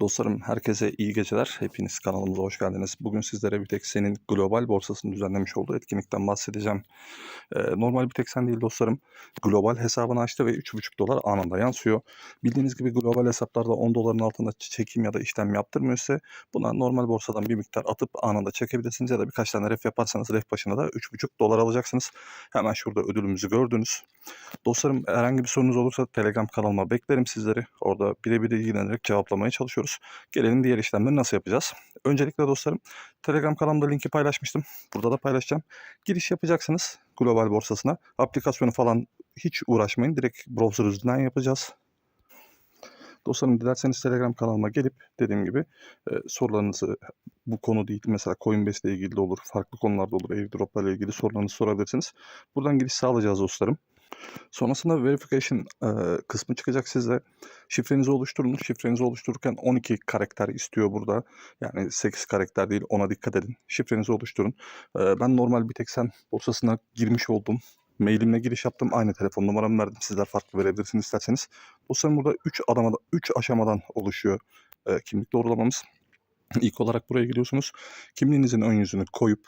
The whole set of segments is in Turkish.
Dostlarım herkese iyi geceler. Hepiniz kanalımıza hoş geldiniz. Bugün sizlere Bitexen'in global borsasının düzenlemiş olduğu etkinlikten bahsedeceğim. Ee, normal Bitexen değil dostlarım. Global hesabını açtı ve 3,5 dolar anında yansıyor. Bildiğiniz gibi global hesaplarda 10 doların altında çekim ya da işlem yaptırmıyor ise buna normal borsadan bir miktar atıp anında çekebilirsiniz ya da birkaç tane ref yaparsanız ref başına da 3,5 dolar alacaksınız. Hemen şurada ödülümüzü gördünüz. Dostlarım herhangi bir sorunuz olursa Telegram kanalıma beklerim sizleri. Orada birebir ilgilenerek cevaplamaya çalışıyoruz. Gelelim diğer işlemleri nasıl yapacağız? Öncelikle dostlarım Telegram kanalımda linki paylaşmıştım. Burada da paylaşacağım. Giriş yapacaksınız global borsasına. Aplikasyonu falan hiç uğraşmayın. Direkt browser üzerinden yapacağız. Dostlarım dilerseniz Telegram kanalıma gelip dediğim gibi e, sorularınızı bu konu değil mesela Coinbase ile ilgili de olur, farklı konularda olur, airdroplarla ilgili sorularınızı sorabilirsiniz. Buradan giriş sağlayacağız dostlarım. Sonrasında verification e, kısmı çıkacak size. Şifrenizi oluşturunuz. Şifrenizi oluştururken 12 karakter istiyor burada. Yani 8 karakter değil ona dikkat edin. Şifrenizi oluşturun. E, ben normal bir tek sen borsasına girmiş oldum. Mailimle giriş yaptım. Aynı telefon numaramı verdim. Sizler farklı verebilirsiniz isterseniz. Dostlarım burada 3 adamada 3 aşamadan oluşuyor e, kimlik doğrulamamız. İlk olarak buraya geliyorsunuz. Kimliğinizin ön yüzünü koyup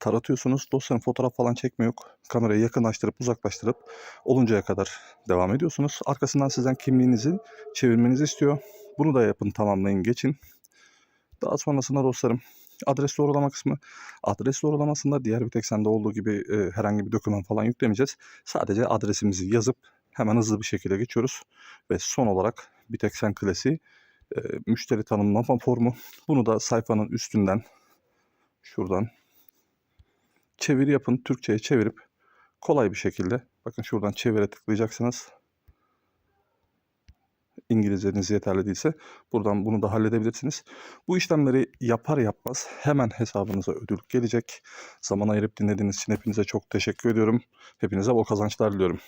taratıyorsunuz. Dostlarım fotoğraf falan çekme yok. Kamerayı yakınlaştırıp uzaklaştırıp oluncaya kadar devam ediyorsunuz. Arkasından sizden kimliğinizi çevirmenizi istiyor. Bunu da yapın tamamlayın geçin. Daha sonrasında dostlarım adres doğrulama kısmı. Adres doğrulamasında diğer bir tek sende olduğu gibi e, herhangi bir doküman falan yüklemeyeceğiz. Sadece adresimizi yazıp hemen hızlı bir şekilde geçiyoruz. Ve son olarak bir tek sen e, müşteri tanımlama formu. Bunu da sayfanın üstünden şuradan çeviri yapın. Türkçe'ye çevirip kolay bir şekilde bakın şuradan çevire tıklayacaksınız. İngilizceniz yeterli değilse buradan bunu da halledebilirsiniz. Bu işlemleri yapar yapmaz hemen hesabınıza ödül gelecek. Zaman ayırıp dinlediğiniz için hepinize çok teşekkür ediyorum. Hepinize bol kazançlar diliyorum.